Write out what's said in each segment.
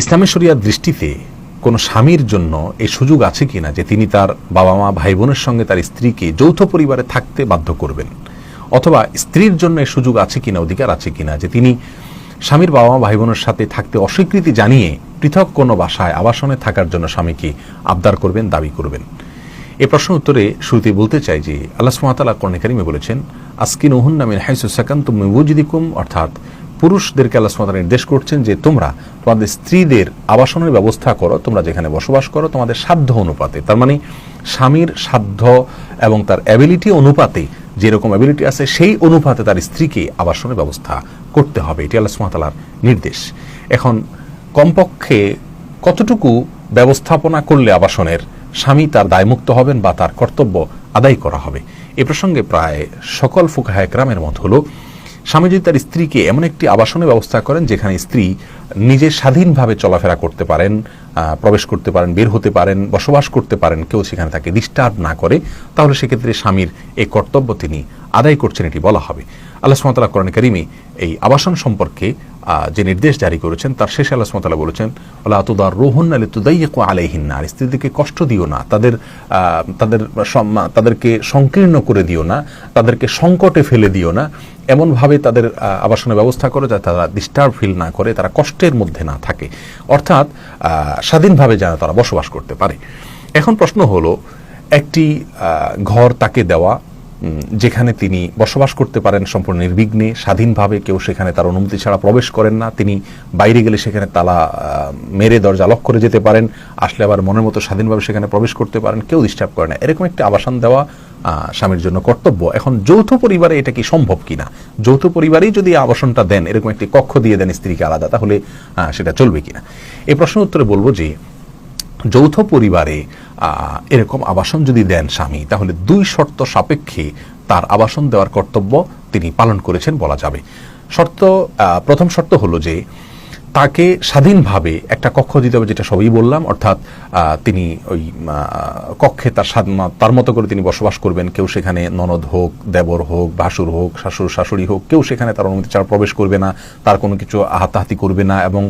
ইসলামী শরিয়ার দৃষ্টিতে কোনো স্বামীর জন্য এই সুযোগ আছে কিনা যে তিনি তার বাবা মা ভাই বোনের সঙ্গে তার স্ত্রীকে যৌথ পরিবারে থাকতে বাধ্য করবেন? অথবা স্ত্রীর জন্য এই সুযোগ আছে কিনা, অধিকার আছে কিনা যে তিনি স্বামীর বাবা মা ভাই বোনের সাথে থাকতে অস্বীকৃতি জানিয়ে পৃথক কোনো বাসায়, আবাসনে থাকার জন্য স্বামীকে আবদার করবেন, দাবি করবেন? এ প্রশ্ন উত্তরে শুরুতে বলতে চাই যে, আল্লাহ সুমাতাল্লাহ কর্ণে কারিমে বলেছেন আস্কিন ওহুন নামিন হাইসু সাকান্ত মুজিদিকুম অর্থাৎ পুরুষদেরকে আল্লাহ সুমাতা নির্দেশ করছেন যে তোমরা তোমাদের স্ত্রীদের আবাসনের ব্যবস্থা করো, তোমরা যেখানে বসবাস করো, তোমাদের সাধ্য অনুপাতে। তার মানে স্বামীর সাধ্য এবং তার অ্যাবিলিটি অনুপাতে যেরকম অ্যাবিলিটি আছে, সেই অনুপাতে তার স্ত্রীকে আবাসনের ব্যবস্থা করতে হবে। এটি আল্লাহ সুমাতালার নির্দেশ। এখন কমপক্ষে কতটুকু ব্যবস্থাপনা করলে আবাসনের স্বামী তার দায়মুক্ত হবেন বা তার কর্তব্য আদায় করা হবে? এ প্রসঙ্গে প্রায় সকল ফুকাহায় গ্রামের মত হলো স্বামী যদি তার স্ত্রীকে এমন একটি আবাসনের ব্যবস্থা করেন যেখানে স্ত্রী নিজে স্বাধীনভাবে চলাফেরা করতে পারেন প্রবেশ করতে পারেন, বের হতে পারেন, বসবাস করতে পারেন, কেউ সেখানে তাকে ডিস্টার্ব না করে, তাহলে সেক্ষেত্রে স্বামীর এই কর্তব্য তিনি আদায় করছেন, এটি বলা হবে। আল্লাহ সুমতাল্লাহ কোরআন করিমে এই আবাসন সম্পর্কে যে নির্দেশ জারি করেছেন, তার শেষে আল্লাহ সুমতাল্লাহ বলেছেন আল্লাহ তুদার রোহন আলী তুদাইয়াকু আলাইহিন্না আর স্ত্রীদেরকে কষ্ট দিও না। তাদের তাদের তাদেরকে সংকীর্ণ করে দিও না। তাদেরকে সংকটে ফেলে দিও না। এমনভাবে তাদের আবাসনের ব্যবস্থা করে যাতে তারা ডিস্টার্ব ফিল না করে, তারা কষ্টের মধ্যে না থাকে। অর্থাৎ স্বাধীনভাবে যেন তারা বসবাস করতে পারে। এখন প্রশ্ন হলো, একটি ঘর তাকে দেওয়া যেখানে তিনি বসবাস করতে পারেন সম্পূর্ণ নির্বিঘ্নে, স্বাধীনভাবে কেউ সেখানে তার অনুমতি ছাড়া প্রবেশ করেন না। তিনি বাইরে গেলে সেখানে তালা মেরে দরজা লক করে যেতে পারেন, আসলে আবার মনের মতো স্বাধীনভাবে সেখানে প্রবেশ করতে পারেন, কেউ ডিস্টার্ব করে না। এরকম একটি আবাসন দেওয়া স্বামীর জন্য কর্তব্য। এখন যৌথ পরিবারে এটা কি সম্ভব কিনা? যৌথ পরিবারেই যদি আবাসনটা দেন, এরকম একটি কক্ষ দিয়ে দেন স্ত্রীকে আলাদা, তাহলে সেটা চলবে কিনা? এই প্রশ্ন উত্তরে বলব যে, যৌথ পরিবারে এরকম আবাসন যদি দেন স্বামী, তাহলে দুই শর্ত সাপেক্ষে তার আবাসন দেওয়ার কর্তব্য তিনি পালন করেছেন বলা যাবে। শর্ত প্রথম শর্ত হলো যে, তাকে স্বাধীনভাবে একটা কক্ষ দিতে হবে, যেটা সবই বললাম, অর্থাৎ তিনি ওই কক্ষে তার তার মতো করে তিনি বসবাস করবেন। কেউ সেখানে ননদ হোক, দেবর হোক, ভাসুর হোক শাশুর শাশুড়ি হোক, কেউ সেখানে তার অনুমতি ছাড়া প্রবেশ করবে না, তার কোনো কিছু হাতাহাতি করবে না এবং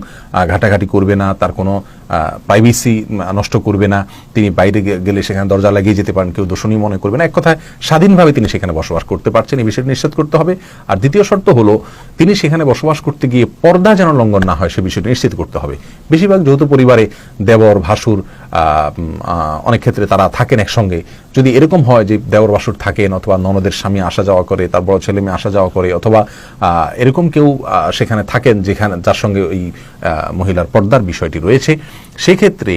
ঘাটাঘাটি করবে না, তার কোনো প্রাইভেসি নষ্ট করবে না। তিনি বাইরে গেলে সেখানে দরজা লাগিয়ে যেতে পারেন, কেউ দোষণীয় মনে করবে না। এক কথায়, স্বাধীনভাবে তিনি সেখানে বসবাস করতে পারছেন, এই বিষয়টি নিশ্চিত করতে হবে। আর দ্বিতীয় শর্ত হলো, তিনি সেখানে বসবাস করতে গিয়ে পর্দা যেন লঙ্ঘন না হয়, সে বিষয়টি নিশ্চিত করতে হবে। বেশিরভাগ যৌথ পরিবারে দেবর, ভাসুর অনেক ক্ষেত্রে তারা থাকেন একসঙ্গে। যদি এরকম হয় যে দেবর ভাসুর থাকেন অথবা ননদের স্বামী আসা যাওয়া করে, তার বড় ছেলে মেয়ে আসা যাওয়া করে, অথবা এরকম কেউ সেখানে থাকেন যেখানে, যার সঙ্গে ওই মহিলার পর্দার বিষয়টি রয়েছে, সেক্ষেত্রে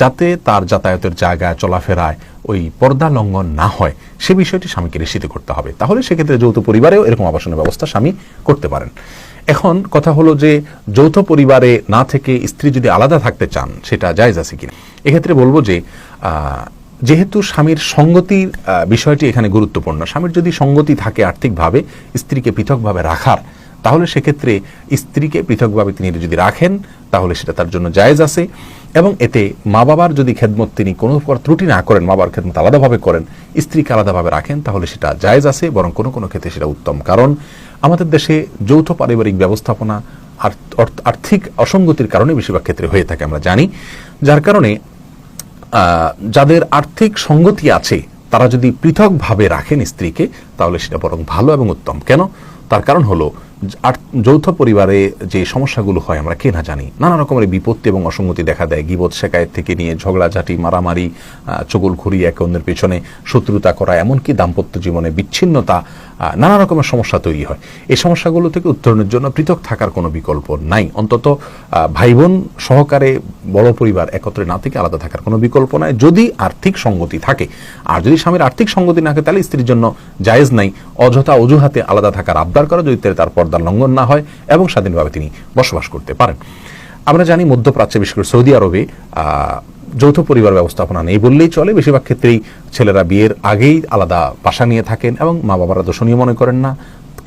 যাতে তার যাতায়াতের জায়গায় চলাফেরায় ওই পর্দা লঙ্ঘন না হয়, সে বিষয়টি স্বামীকে নিশ্চিত করতে হবে। তাহলে সেক্ষেত্রে যৌথ পরিবারেও এরকম আবাসনের ব্যবস্থা স্বামী করতে পারেন। এখন কথা হলো যে, যৌথ পরিবারে না থেকে স্ত্রী যদি আলাদা থাকতে চান, সেটা জায়জ আছে কিনা? এক্ষেত্রে বলব যে যেহেতু স্বামীর সঙ্গতির বিষয়টি এখানে গুরুত্বপূর্ণ। স্বামীর যদি সঙ্গতি থাকে আর্থিকভাবে, স্ত্রীকে পৃথকভাবে রাখার, তাহলে সেক্ষেত্রে স্ত্রীকে পৃথকভাবে তিনি যদি রাখেন, তাহলে সেটা তার জন্য জায়েজ আছে। এবং এতে মা বাবার যদি খেদমত তিনি কোনো ত্রুটি না করেন মা বাবার খেদমত আলাদাভাবে করেন, স্ত্রীকে আলাদাভাবে রাখেন, তাহলে সেটা জায়েজ আছে, বরং কোনো কোনো ক্ষেত্রে সেটা উত্তম। কারণ আমাদের দেশে যৌথ পারিবারিক ব্যবস্থাপনা আর্থিক অসঙ্গতির কারণে বেশিরভাগ ক্ষেত্রে হয়ে থাকে, আমরা জানি। যার কারণে যাদের আর্থিক সঙ্গতি আছে, তারা যদি পৃথকভাবে রাখেন স্ত্রীকে, তাহলে সেটা বরং ভালো এবং উত্তম। কেন? তার কারণ হলো যৌথ পরিবারে যে সমস্যাগুলো হয়, আমরা কে না জানি। নানা রকমের বিপত্তি এবং অসঙ্গতি দেখা দেয়। গিবত শেখায় থেকে নিয়ে ঝগড়াঝাটি, মারামারি চকুল ঘুরি একে অন্যের পেছনে শত্রুতা করা, এমনকি দাম্পত্য জীবনে বিচ্ছিন্নতা নানা রকমের সমস্যা তৈরি হয়। এই সমস্যাগুলো থেকে উত্তরণের জন্য পৃথক থাকার কোনো বিকল্প নাই। অন্তত ভাই বোন সহকারে বড় পরিবার একত্রে না থেকে আলাদা থাকার কোনো বিকল্প নাই। যদি আর্থিক সঙ্গতি থাকে, আর যদি স্বামীর আর্থিক সঙ্গতি না থাকে, তাহলে স্ত্রীর জন্য জায়েজ নাই। অযথা অজুহাতে আলাদা থাকার আবদার করা, যদি তার পর্দার লঙ্ঘন না হয় এবং স্বাধীনভাবে তিনি বসবাস করতে পারেন। আমরা জানি মধ্যপ্রাচ্যে, বিশেষ করে সৌদি আরবে যৌথ পরিবার ব্যবস্থাপনা নেই বললেই চলে। বেশিরভাগ ক্ষেত্রেই ছেলেরা বিয়ের আগেই আলাদা বাসা নিয়ে থাকেন এবং মা বাবারা দোষণীয় মনে করেন না।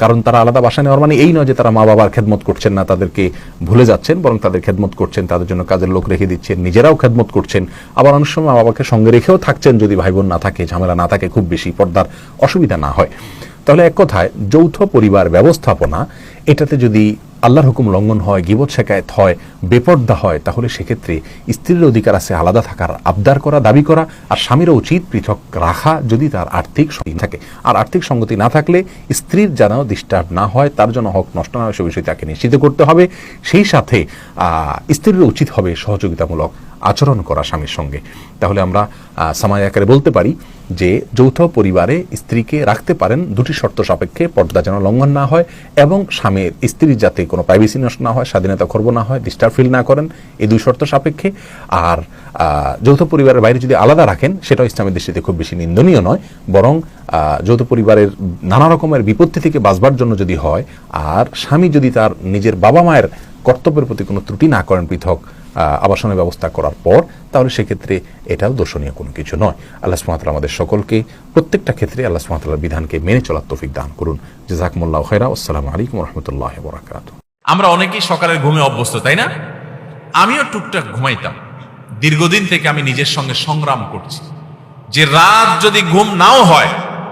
কারণ তারা আলাদা বাসা নেওয়ার মানে এই নয় যে তারা মা বাবার খেদমত করছেন না, তাদেরকে ভুলে যাচ্ছেন, বরং তাদের খেদমত করছেন, তাদের জন্য কাজের লোক রেখে দিচ্ছেন, নিজেরাও খেদমত করছেন। আবার অনেক সময় মা বাবাকে সঙ্গে রেখেও থাকছেন যদি ভাই বোন না থাকে, ঝামেলা না থাকে, খুব বেশি পর্দার অসুবিধা না হয়। তাহলে এক কথায়, যৌথ পরিবার ব্যবস্থাপনা, এটাতে যদি আল্লাহর হুকুম লঙ্ঘন হয়, গিবত শেখায়ত হয়, বেপর্দা হয়, তাহলে সেক্ষেত্রে স্ত্রীর অধিকার আছে আলাদা থাকার, আবদার করা, দাবি করা, আর স্বামীরও উচিত পৃথক রাখা যদি তার আর্থিক থাকে। আর আর্থিক সঙ্গতি না থাকলে স্ত্রীর যেন ডিস্টার্ব না হয়, তার জন্য হক নষ্ট না হয়, সে বিষয়ে তাকে নিশ্চিত করতে হবে। সেই সাথে স্ত্রীর উচিত হবে সহযোগিতামূলক আচরণ করা স্বামীর সঙ্গে। তাহলে আমরা সামায় আকারে বলতে পারি যে, যৌথ পরিবারে স্ত্রীকে রাখতে পারেন দুটি শর্ত সাপেক্ষে, পর্দা যেন লঙ্ঘন না হয় এবং স্বামীর স্ত্রীর যাতে কোনো প্রাইভেসি নষ্ট না হয়, স্বাধীনতা খর্ব না হয় ডিস্টার্ব ফিল না করেন, এই দুই শর্ত সাপেক্ষে। আর যৌথ পরিবারের বাইরে যদি আলাদা রাখেন, সেটাও ইসলামের দৃষ্টিতে খুব বেশি নিন্দনীয় নয়, বরং যৌথ পরিবারের নানা রকমের বিপত্তি থেকে বাঁচবার জন্য যদি হয়, আর স্বামী যদি তার নিজের বাবা মায়ের কর্তব্যের প্রতি কোনো ত্রুটি না করেন পৃথক আবাসনের ব্যবস্থা করার পর, তাহলে সেক্ষেত্রে এটাও দর্শনীয় কোনো কিছু নয়। আল্লাহ সুমাতাল আমাদের সকলকে প্রত্যেকটা ক্ষেত্রে আল্লাহ সুমাতাল্লাহ বিধানকে মেনে চলার তৌফিক দান করুন। জাজাকমুল্লাহ খেরা আসসালামু আলাইকুম রহমতুল্লাহ বরাকাত আমরা অনেকেই সকালের ঘুমে অভ্যস্ত, তাই না? আমিও টুকটাক ঘুমাইতাম। দীর্ঘদিন থেকে আমি নিজের সঙ্গে সংগ্রাম করছি। যে রাত যদি ঘুম নাও হয়,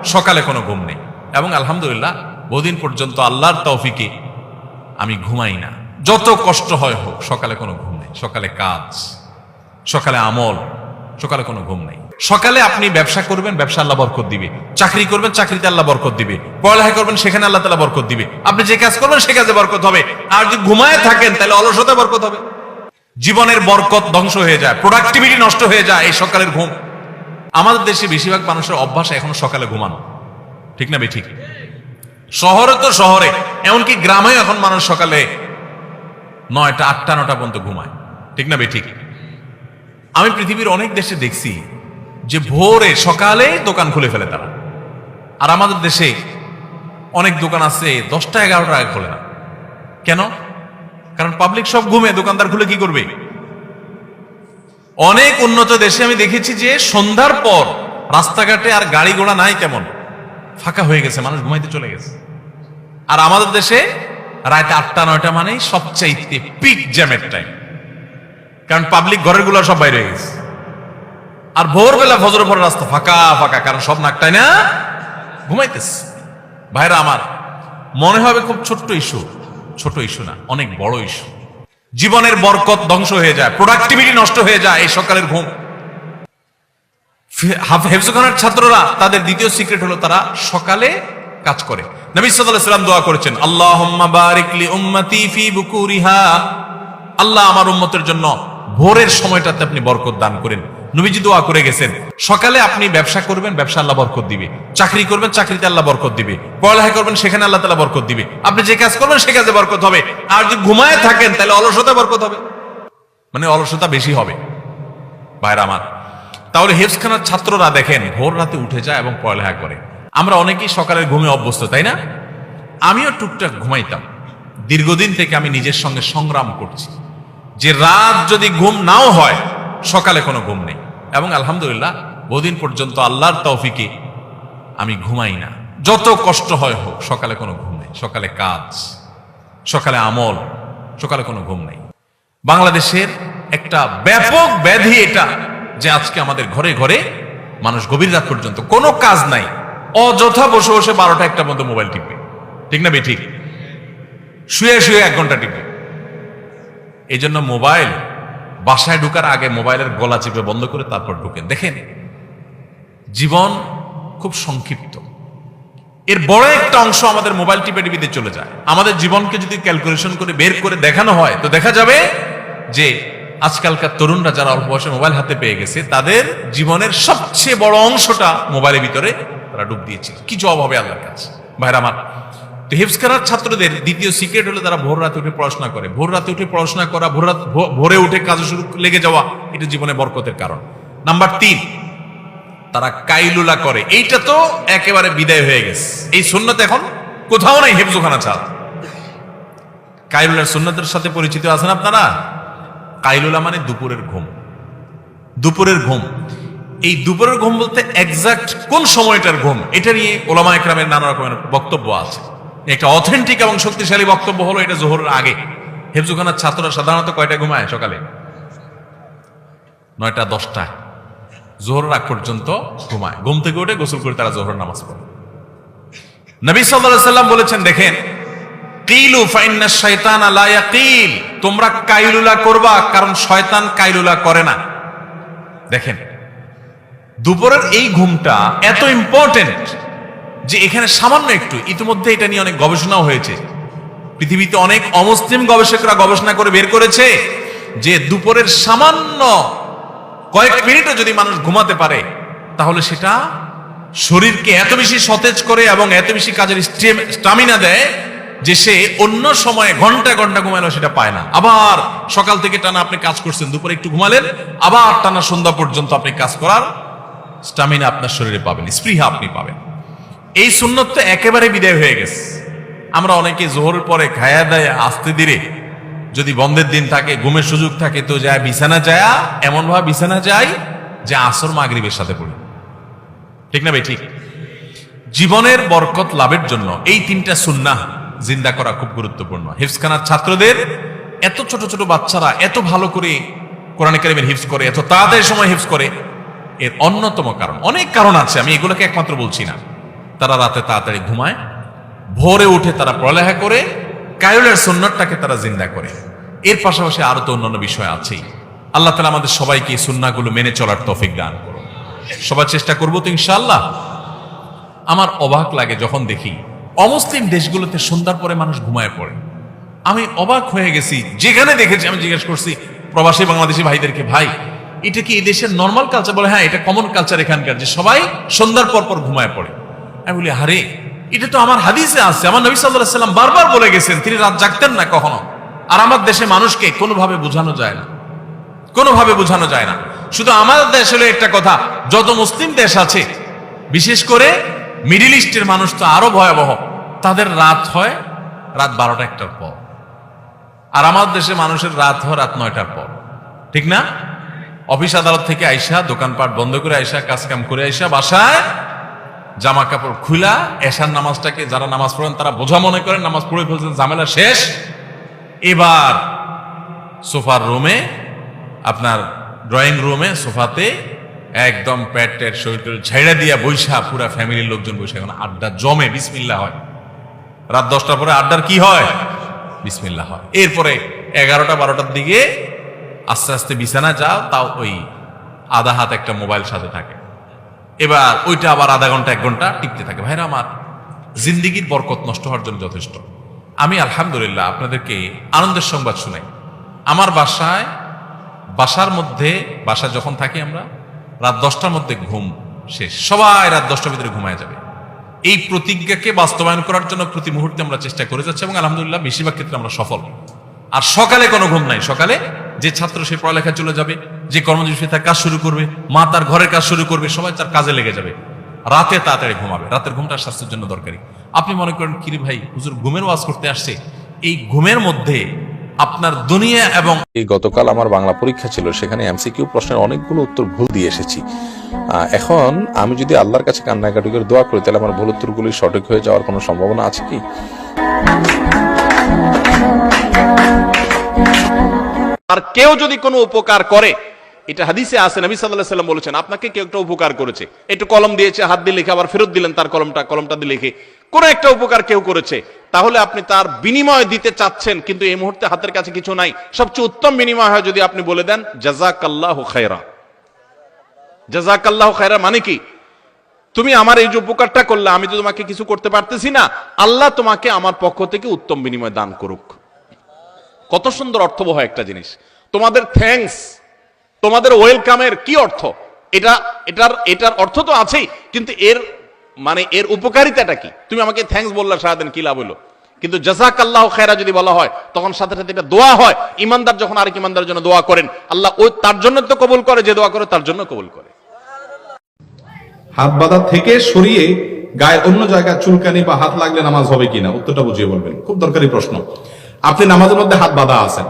সকালে কোনো ঘুম নেই। এবং আলহামদুলিল্লাহ, বহুদিন পর্যন্ত আল্লাহর তৌফিকে আমি ঘুমাই না। যত কষ্ট হয় হোক, সকালে কোনো ঘুম নেই। সকালে কাজ, সকালে আমল, সকালে কোনো ঘুম নেই। সকালে আপনি ব্যবসা করবেন, ব্যবসা আল্লাহ বরকত দিবে। চাকরি করবেন, চাকরিতে আল্লাহ বরকত দিবে। পড়ালেখা করবেন, সেখানে আল্লাহ তালা বরকত দিবে। আপনি যে কাজ করবেন, সে কাজে বরকত হবে। আর যদি ঘুমায় থাকেন, তাহলে অলসতা বরকত হবে। জীবনের বরকত ধ্বংস হয়ে যায় প্রোডাক্টিভিটি নষ্ট হয়ে যায় এই সকালের ঘুম। আমাদের দেশে বেশিরভাগ মানুষের অভ্যাস এখনও সকালে ঘুমানো। ঠিক না বে ঠিক? শহরে তো শহরে, এমনকি গ্রামেও এখন মানুষ সকালে নয়টা, আটটা, নটা পর্যন্ত ঘুমায়। ঠিক না বে, ঠিক? আমি পৃথিবীর অনেক দেশে দেখছি যে ভোরে সকালে দোকান খুলে ফেলে তারা। আর আমাদের দেশে অনেক দোকান আছে, দশটা, এগারোটা আগে খোলে না। কেন? কারণ পাবলিক সব ঘুমে, দোকানদার খুলে কি করবে? অনেক উন্নত দেশে আমি দেখেছি যে সন্ধ্যার পর রাস্তাঘাটে আর গাড়ি ঘোড়া নাই তেমন ফাঁকা হয়ে গেছে, মানুষ ঘুমাইতে চলে গেছে। আর আমাদের দেশে রাত আটটা, নয়টা মানেই সবচাইতে পিক জ্যামের টাইম কারণ পাবলিক ঘরেরগুলো সব বাইরে গেছে। আর ভোরবেলা ফজর পর রাস্তা ফাঁকা ফাঁকা, কারণ সব নাকটাই না ঘুমাইতেছে। ভাইরা আমার, মনে হবে খুব ছোট্ট ইস্যু ছোট ইস্যু না, অনেক বড় ইস্যু জীবনের বরকত ধ্বংস হয়ে যায় প্রোডাক্টিভিটি নষ্ট হয়ে যায় এই সকালের ঘুম। হেফজখানার ছাত্ররা, তাদের দ্বিতীয় সিক্রেট হলো তারা সকালে কাজ করে। নবী সাল্লাল্লাহু দোয়া করেছেন বুকুরিহা। আল্লাহ আমার উম্মতের জন্য ভোরের সময়টাতে আপনি বরকত দান করেন। নবীজি দোয়া করে গেছেন, সকালে আপনি ব্যবসা করবেন, ব্যবসা আল্লাহ বরকত দিবে। চাকরি করবেন, চাকরিতে আল্লাহ বরকত দিবে। পড়ালেখা করবেন, সেখানে আল্লাহ তালা বরকত দিবে। আপনি যে কাজ করবেন, সে কাজে বরকত হবে। আর যদি ঘুমায় থাকেন, তাহলে অলসতা বরকত হবে। মানে অলসতা বেশি হবে। ভাইরা আমার, তাহলে হেফসখানার ছাত্ররা দেখেন, ভোর রাতে উঠে যায় এবং পড়ালেখা করে। আমরা অনেকেই সকালের ঘুমে অভ্যস্ত, তাই না? আমিও টুকটাক ঘুমাইতাম। দীর্ঘদিন থেকে আমি নিজের সঙ্গে সংগ্রাম করছি। যে রাত যদি ঘুম নাও হয়, সকালে কোনো ঘুম নেই। এবং আলহামদুলিল্লাহ, বহুদিন পর্যন্ত আল্লাহর তৌফিকে আমি ঘুমাই না। যত কষ্ট হয় হোক, সকালে কোনো ঘুম নেই। সকালে কাজ, সকালে আমল, সকালে কোনো ঘুম নেই। বাংলাদেশের একটা ব্যাপক ব্যাধি এটা যে আজকে আমাদের ঘরে ঘরে মানুষ গভীর রাত পর্যন্ত কোনো কাজ নাই। অযথা বসে বসে বারোটা একটা মধ্যে মোবাইল টিপবে। ঠিক না বে ঠিক শুয়ে শুয়ে এক ঘণ্টা টিপবে। এই জন্য মোবাইল বাসায় ঢুকার আগে মোবাইলের গলা চিপে বন্ধ করে তারপর ঢুকেন। দেখেন, জীবন খুব সংক্ষিপ্ত। এর বড় একটা অংশ আমাদের মোবাইল টিপে টিপিতে চলে যায়। আমাদের জীবনকে যদি ক্যালকুলেশন করে বের করে দেখানো হয়, তো দেখা যাবে যে আজকালকার তরুণরা যারা অল্প বয়সে মোবাইল হাতে পেয়ে গেছে, তাদের জীবনের সবচেয়ে বড় অংশটা মোবাইলের ভিতরে তারা ডুব দিয়েছিল কি জবাব হবে আল্লাহর কাছে? ভাইরা আমার, তো হিফসখানার ছাত্রদের দ্বিতীয় সিক্রেট হলো তারা ভোর রাতে উঠে পড়াশোনা করে। ভোর রাতে উঠে পড়াশোনা করা, ভোর রাত ভোরে উঠে কাজে শুরু লেগে যাওয়া, এটা জীবনে বরকতের কারণ। নাম্বার তিন, তারা কাইলুলা করে। এইটা তো একেবারে বিদায় হয়ে গেছে। এই সুন্নত এখন কোথাও নাই হেফজোখানা ছাড়া। কাইলুলার সুন্নতের সাথে পরিচিত আছেন আপনারা? কাইলুলা মানে দুপুরের ঘুম। দুপুরের ঘুম। এই দুপুরের ঘুম বলতে এক্সাক্ট কোন সময়টার ঘুম? এটা নিয়ে ওলামা একরামের নানা রকমের বক্তব্য আছে। একটা অথেন্টিক এবং শক্তিশালী বক্তব্য হলো এটা জোহরের আগে। হেফজুখানার ছাত্ররা সাধারণত কয়টা ঘুমায় সকালে? নয়টা, দশটা। জোহর রাগ পর্যন্ত ঘুমায়। ঘুম থেকে উঠে গোসল করে তারা জোহর নামাজ পড়ে। নবী সাল্লাম বলেছেন, দেখেন, কিলু ফাইন্না শয়তান লা ইয়াকিল। তোমরা কাইলুলা করবা, কারণ শয়তান কাইলুলা করে না। দেখেন দুপুরের এই ঘুমটা এত ইম্পর্টেন্ট যে এখানে সামান্য একটু, ইতিমধ্যে এটা নিয়ে অনেক গবেষণাও হয়েছে। পৃথিবীতে অনেক অমুসলিম গবেষকরা গবেষণা করে বের করেছে যে দুপুরের সামান্য কয়েক মিনিটও যদি মানুষ ঘুমাতে পারে, তাহলে সেটা শরীরকে এত বেশি সতেজ করে এবং এত বেশি কাজের স্টামিনা দেয় যে সে অন্য সময়ে ঘণ্টা ঘণ্টা ঘুমালো সেটা পায় না। আবার সকাল থেকে টানা আপনি কাজ করছেন, দুপুরে একটু ঘুমালেন, আবার টানা সন্ধ্যা পর্যন্ত আপনি কাজ করার স্টামিনা আপনার শরীরে পাবেন, স্পৃহা আপনি পাবেন। এই সুন্নত তো একেবারে বিদায় হয়ে গেছে। আমরা অনেকে জোহরের পরে খায়া দেয়, আস্তে ধীরে, যদি বন্ধের দিন থাকে, ঘুমের সুযোগ থাকে, তো যায় বিছানা যায় এমন ভাবে বিছানা যায় যে আসর মাগরিবের সাথে পড়ি। ঠিক না ভাই? ঠিক। জীবনের বরকত লাভের জন্য এই তিনটা সুন্নাহ জিন্দা করা খুব গুরুত্বপূর্ণ। হিফসখানার ছাত্রদের এত ছোট ছোট বাচ্চারা এত ভালো করে কোরআন কারিমের হিফস করে, এত তাড়াতাড়ি সময় হিফস করে এর অন্যতম কারণ। অনেক কারণ আছে, আমি এগুলোকে একমাত্র বলছি না। তারা রাতে তাড়াতাড়ি ঘুমায়, ভোরে উঠে তারা পড়ালেখা করে, কায়ুলের সুন্নতটাকে তারা জিন্দা করে। এর পাশাপাশি আরও তো অন্যান্য বিষয় আছেই। আল্লাহ তালা আমাদের সবাইকে এই সুন্নাগুলো মেনে চলার তফিক দান করুন। সবার চেষ্টা করব তো ইনশাল্লাহ আমার অবাক লাগে যখন দেখি, অমুসলিম দেশগুলোতে সন্ধ্যার পরে মানুষ ঘুমায় পড়ে। আমি অবাক হয়ে গেছি, যেখানে দেখেছি, আমি জিজ্ঞেস করছি, প্রবাসী বাংলাদেশি ভাইদেরকে, ভাই এটা কি এই দেশের নর্মাল কালচার বলে হ্যাঁ এটা কমন কালচার এখানকার, যে সবাই সন্ধ্যার পর পর ঘুমায় পড়ে। আমি বলি হারে এটা তো আমার হাদিসে আছে। আমার নবী সাল্লাহ সাল্লাম বারবার বলে গেছেন, তিনি রাত জাগতেন না কখনো। আর আমার দেশে মানুষকে কোনোভাবে বোঝানো যায় না। কোনোভাবে বোঝানো যায় না। শুধু আমাদের দেশ হলো একটা কথা, যত মুসলিম দেশ আছে, বিশেষ করে মিডিল ইস্টের মানুষ তো আরও ভয়াবহ। তাদের রাত হয় রাত বারোটা একটার পর। আর আমার দেশে মানুষের রাত হয় রাত নয়টার পর। ঠিক না? অফিস আদালত থেকে আইসা, দোকানপাট বন্ধ করে আইসা কাজ কাম করে আইসা, বাসায় জামা কাপড় খুলা এশার নামাজটাকে যারা নামাজ পড়েন তারা বোঝা মনে করেন, নামাজ পড়ে ফেলছেন, ঝামেলা শেষ। এবার সোফার রুমে, আপনার ড্রয়িং রুমে, সোফাতে একদম প্যাট ট্যাট শরীর ছেড়ে দিয়া বৈশা পুরা ফ্যামিলির লোকজন বৈশা এখন আড্ডা জমে বিসমিল্লা হয়। রাত দশটার পরে আড্ডার কি হয়? বিসমিল্লা হয়। এরপরে এগারোটা, বারোটার দিকে আস্তে আস্তে বিছানা যাও, তাও ওই আধা হাত একটা মোবাইল সাথে থাকে। এবার ওইটা আবার আধা ঘণ্টা, এক ঘণ্টা টিকতে থাকে। ভাইরা আমার, জিন্দিগির বরকত নষ্ট হওয়ার জন্য যথেষ্ট। আমি আলহামদুলিল্লাহ আপনাদেরকে আনন্দের সংবাদ শুনাই। আমার বাসায়, বাসার মধ্যে বাসা যখন থাকি আমরা, রাত দশটার মধ্যে ঘুম শেষ। সবাই রাত দশটার ভিতরে ঘুমায় যাবে। এই প্রতিজ্ঞাকে বাস্তবায়ন করার জন্য প্রতি মুহূর্তে আমরা চেষ্টা করে যাচ্ছি এবং আলহামদুলিল্লাহ বেশিরভাগ ক্ষেত্রে আমরা সফল। আর সকালে কোনো ঘুম নাই। সকালে যে ছাত্র সে পড়ালেখা চলে যাবে, যে কর্মজীবী সে তার কাজ শুরু করবে, মা তার ঘরের কাজ শুরু করবে, সবাই তার কাজে লেগে যাবে। রাতে তাড়াতাড়ি ঘুমাবে। রাতের ঘুমটা স্বাস্থ্যের জন্য দরকারি। আপনি মনে করেন, কিরে ভাই, হুজুর ঘুমের ওয়াজ করতে আসছে। এই ঘুমের মধ্যে আপনার দুনিয়া এবং এই গতকাল আমার বাংলা পরীক্ষা ছিল, সেখানে এমসিকিউ প্রশ্নের অনেকগুলো উত্তর ভুল দিয়ে এসেছি। এখন আমি যদি আল্লাহর কাছে কান্নাকাটি করে দোয়া করি, তাহলে আমার ভুল উত্তরগুলি সঠিক হয়ে যাওয়ার কোনো সম্ভাবনা আছে কি? আর কেউ যদি কোনো উপকার করে, এটা হাদিসে আছে, নবী আলাইহি সাল্লাম বলেছেন, আপনাকে কেউ একটা উপকার করেছে। একটু কলম দিয়েছে, হাত দিয়ে লিখে, আবার ফেরত দিলেন তার কলমটা কলমটা দিয়ে লিখে। কোন একটা উপকার কেউ করেছে, তাহলে আপনি তার বিনিময় দিতে চাচ্ছেন, কিন্তু এই মুহূর্তে হাতের কাছে কিছু নাই। সবচেয়ে উত্তম বিনিময় হয় যদি আপনি বলে দেন জাজাকাল্লাহু খায়রা জাজাকাল্লাহু খায়রা মানে কি? তুমি আমার এই যে উপকারটা করলে, আমি তো তোমাকে কিছু করতে পারতেছি না। আল্লাহ তোমাকে আমার পক্ষ থেকে উত্তম বিনিময় দান করুক। কত সুন্দর অর্থবহ একটা জিনিস। তোমাদের থ্যাঙ্কস তোমাদের ওয়েলকামের কি অর্থ? এটা, এটার এটার অর্থ তো আছেই, কিন্তু এর মানে এর উপকারিতাটা কি? তুমি আমাকে থ্যাঙ্কস বললা, সারাদিন কি লাভ হলো কিন্তু জাজাক আল্লাহ খেরা যদি বলা হয়, তখন সাথে সাথে এটা দোয়া হয়। ইমানদার যখন আরেক ইমানদার জন্য দোয়া করেন, আল্লাহ ওই তার জন্য তো কবুল করে, যে দোয়া করে তার জন্য কবুল করে। হাত বাঁধা থেকে সরিয়ে গায়ে অন্য জায়গায় চুলকানি বা হাত লাগলে নামাজ হবে কিনা? উত্তরটা বুঝিয়ে বলবেন। খুব দরকারি প্রশ্ন। আপনি নামাজের মধ্যে হাত বাঁধা আছেন।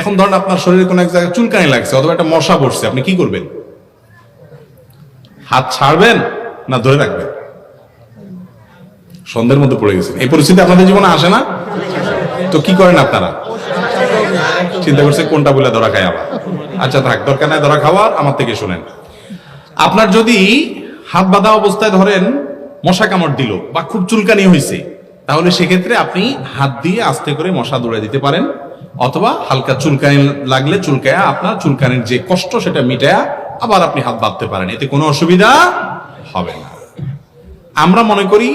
এখন ধরেন আপনার শরীরে কোনো এক জায়গায় চুলকানি লাগছে অথবা একটা মশা বসছে আপনি কি করবেন? হাত ছাড়বেন না ধরে রাখবেন? সন্ধ্যের মধ্যে পড়ে গেছেন। এই পরিস্থিতি আপনাদের জীবনে আসে না? তো কি করেন আপনারা? চিন্তা করছে কোনটা বলে ধরা খায় আবার। আচ্ছা থাক, দরকার নাই ধরা খাওয়ার, আমার থেকে শোনেন। আপনার যদি হাত বাঁধা অবস্থায় ধরেন মশা কামড় দিল বা খুব চুলকানি হয়েছে তাহলে সেক্ষেত্রে আপনি হাত দিয়ে আস্তে করে মশা দৌড়ে দিতে পারেন অথবা হালকা চুলকানি লাগলে চুলকায়া আপনার চুলকানির যে কষ্ট সেটা মিটায়া আবার আপনি হাত বাঁধতে পারেন। এতে কোনো অসুবিধা হবে না। আমরা মনে করি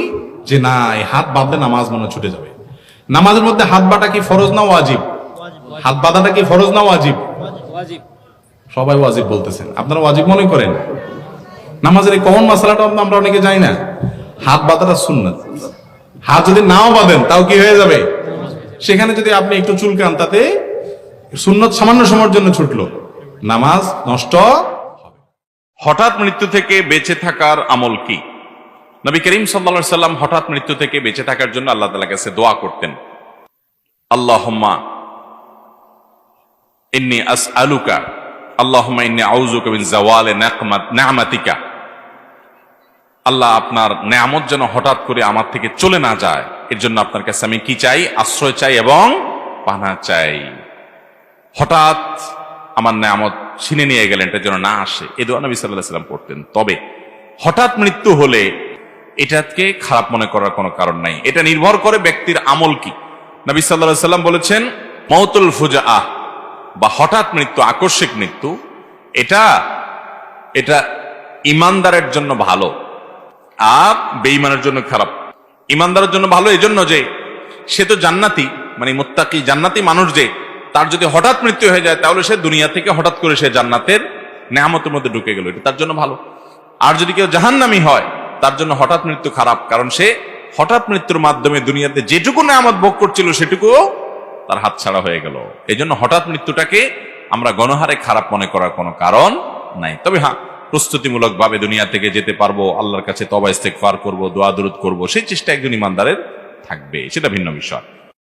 যে না এই হাত বাঁধলে নামাজ মনে ছুটে যাবে। নামাজের মধ্যে হাত বাটা কি ফরজ না ওয়াজিব? হাত বাঁধাটা কি ফরজ না ওয়াজিব? সবাই ওয়াজিব বলতেছেন। আপনারা ওয়াজিব মনে করেন? নামাজের এই কমন মশলাটা আমরা অনেকে জানি না। হাত বাঁধাটা সুন্নাত। হাত যদি নাও বাঁধেন, তাও কি হয়ে যাবে? সেখানে যদি আপনি একটু চুলকান, তাতে সুন্নত সামান্য সময়ের জন্য ছুটলো। নামাজ নষ্ট হঠাৎ মৃত্যু থেকে বেঁচে থাকার আমল কি? নবী করিম সাল্লা সাল্লাম হঠাৎ মৃত্যু থেকে বেঁচে থাকার জন্য আল্লাহ তালা কাছে দোয়া করতেন। আল্লাহ ইন্নি আস আলুকা আল্লাহ ইন্নি আউজুকা জাওয়ালে আল্লাহ আপনার নেয়ামত যেন হঠাৎ করে আমার থেকে চলে না যায়। এর জন্য আপনার কাছে আমি কি চাই? আশ্রয় চাই এবং পানা চাই। হঠাৎ আমার নেয়ামত ছিনে নিয়ে গেলেন, এটা যেন না আসে। এ দোয়া নবী সাল্লাহ সাল্লাম পড়তেন তবে হঠাৎ মৃত্যু হলে এটাকে খারাপ মনে করার কোনো কারণ নাই। এটা নির্ভর করে ব্যক্তির আমল কি। নবী সাল্লাহ সাল্লাম বলেছেন মৌতুল ফুজা আহ বা হঠাৎ মৃত্যু, আকস্মিক মৃত্যু, এটা এটা ইমানদারের জন্য ভালো। আর বেইমানের জন্য খারাপ। ইমানদারের জন্য ভালো এই জন্য যে, সে তো জান্নাতি মানে মোত্তাকি জান্নাতি মানুষ যে, তার যদি হঠাৎ মৃত্যু হয়ে যায়, তাহলে সে দুনিয়া থেকে হঠাৎ করে সে জান্নাতের নেয়ামতের মধ্যে ঢুকে গেল। এটা তার জন্য ভালো। আর যদি কেউ জাহান্নামি হয়, তার জন্য হঠাৎ মৃত্যু খারাপ, কারণ সে হঠাৎ মৃত্যুর মাধ্যমে দুনিয়াতে যেটুকু নেয়ামত ভোগ করছিল, সেটুকুও তার হাত ছাড়া হয়ে গেল। এই জন্য হঠাৎ মৃত্যুটাকে আমরা গণহারে খারাপ মনে করার কোনো কারণ নাই। তবে হ্যাঁ প্রস্তুতিমূলক ভাবে দুনিয়া থেকে যেতে পারব, আল্লাহর কাছে তবা ইস্তেকফার করব, দোয়া দূরত করব, সেই চেষ্টা একজন ইমানদারের থাকবে, সেটা ভিন্ন বিষয়।